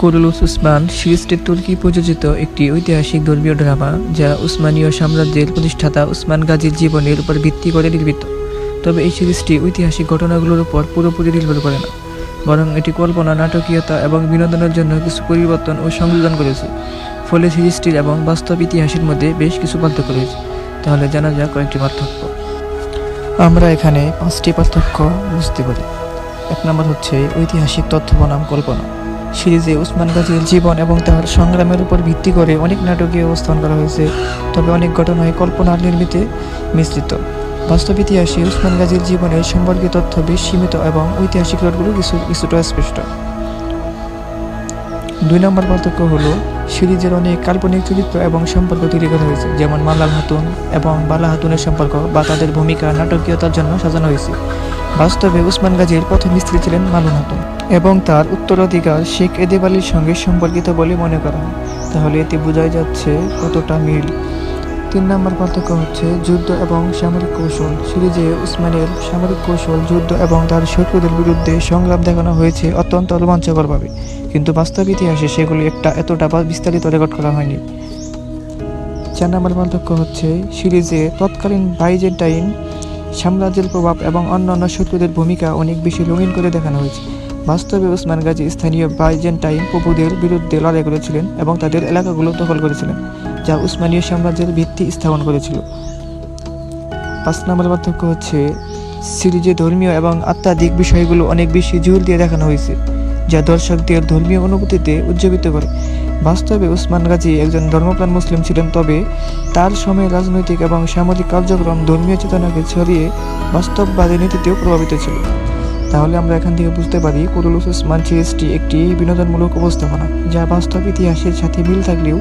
Kurulus Usman সিরিজটি তুর্কি প্রযোজিত একটি ঐতিহাসিক ধর্মীয় ড্রামা, যা উসমানীয় সাম্রাজ্যের প্রতিষ্ঠাতা উসমান গাজীর জীবনের উপর ভিত্তি করে নির্মিত। তবে এই সিরিজটি ঐতিহাসিক ঘটনাগুলোর উপর পুরোপুরি নির্ভর করে না, বরং এটি কল্পনা, নাটকীয়তা এবং বিনোদনের জন্য কিছু পরিবর্তন ও সংযোজন করেছে। ফলে সিরিজটির এবং বাস্তব ইতিহাসের মধ্যে বেশ কিছু পার্থক্য রয়েছে। তাহলে জানা যাক কয়েকটি পার্থক্য। আমরা এখানে পাঁচটি পার্থক্য বুঝতে পারি। এক নম্বর হচ্ছে ঐতিহাসিক তথ্য বনাম কল্পনা। সিরিজে উসমান গাজীর জীবন এবং তার সংগ্রামের উপর ভিত্তি করে অনেক নাটকীয় অবস্থান করা হয়েছে। তবে অনেক ঘটনায় কল্পনার নির্মিতে মিশ্রিত। বাস্তব ইতিহাসে উসমান গাজীর জীবনের সম্পর্কে তথ্য বেশ সীমিত এবং ঐতিহাসিক রোডগুলো কিছু কিছুটা স্পষ্ট। দুই নম্বর পার্থক্য হলো সিরিজের অনেক কাল্পনিক চরিত্র এবং সম্পর্ক তৈরি করা হয়েছে, যেমন মালাল হাতুন এবং বালা হাতুনের সম্পর্ক বা তাদের ভূমিকা নাটকীয়তার জন্য সাজানো হয়েছে। বাস্তবে উসমান গাজীর প্রথম স্ত্রী ছিলেন মালুন হাতুন এবং তার উত্তরাধিকার শেখ এদেব আলীর সঙ্গে সম্পর্কিত বলে মনে করা তাহলে এতে বোঝাই যাচ্ছে কতটা মিল। তিন নম্বর পার্থক্য হচ্ছে যুদ্ধ এবং সামরিক কৌশল। সিরিজে উসমানের সামরিক কৌশল, যুদ্ধ এবং তার শত্রুদের বিরুদ্ধে সংগ্রাম দেখানো হয়েছে অত্যন্ত রোমাঞ্চকরভাবে। কিন্তু বাস্তব ইতিহাসে সেগুলি একটা এতটা বিস্তারিত রেকর্ড করা হয়নি। চার নম্বর পার্থক্য হচ্ছে সিরিজে তৎকালীন বাইজেন্টাইন সাম্রাজ্যের প্রভাব এবং অন্যান্য শত্রুদের ভূমিকা অনেক বেশি রঙিন করে দেখানো হয়েছে। বাস্তবে ওসমান গাজী স্থানীয় বাইজেন্টাইন প্রভুদের বিরুদ্ধে লড়াই করেছিলেন এবং তাদের এলাকাগুলো দখল করেছিলেন, যা উসমানীয় সাম্রাজ্যের ভিত্তি স্থাপন করেছিল। পাঁচ নম্বর পার্থক্য হচ্ছে, সিরিজে ধর্মীয় এবং আত্মাধিক বিষয়গুলো অনেক বেশি জোর দিয়ে দেখানো হয়েছে, যা দর্শকদের ধর্মীয় অনুভূতিতে উজ্জীবিত করে। বাস্তবে উসমান গাজী একজন ধর্মপ্রাণ মুসলিম ছিলেন, তবে তার সময়ে রাজনৈতিক এবং সামাজিক কার্যক্রম ধর্মীয় চেতনাকে ছড়িয়ে বাস্তববাদী নীতিতেও প্রভাবিত ছিল। তাহলে আমরা এখান থেকে বুঝতে পারি কুরুলুস উসমান সিরিজটি একটি বিনোদনমূলক উপস্থাপনা, যা বাস্তব ইতিহাসের সাথে মিল থাকলেও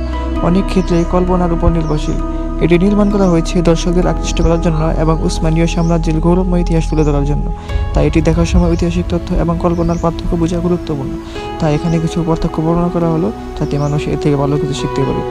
অনেক ক্ষেত্রে কল্পনার উপর নির্ভরশীল। এটি নির্মাণ করা হয়েছে দর্শকদের আকৃষ্ট করার জন্য এবং উসমানীয় সাম্রাজ্যের গৌরবময় ইতিহাস তুলে ধরার জন্য। তাই এটি দেখার সময় ঐতিহাসিক তথ্য এবং কল্পনার পার্থক্য বোঝা গুরুত্বপূর্ণ। তাই এখানে কিছু পার্থক্য বর্ণনা করা হলো, যাতে মানুষ এর থেকে ভালো কিছু শিখতে পারে।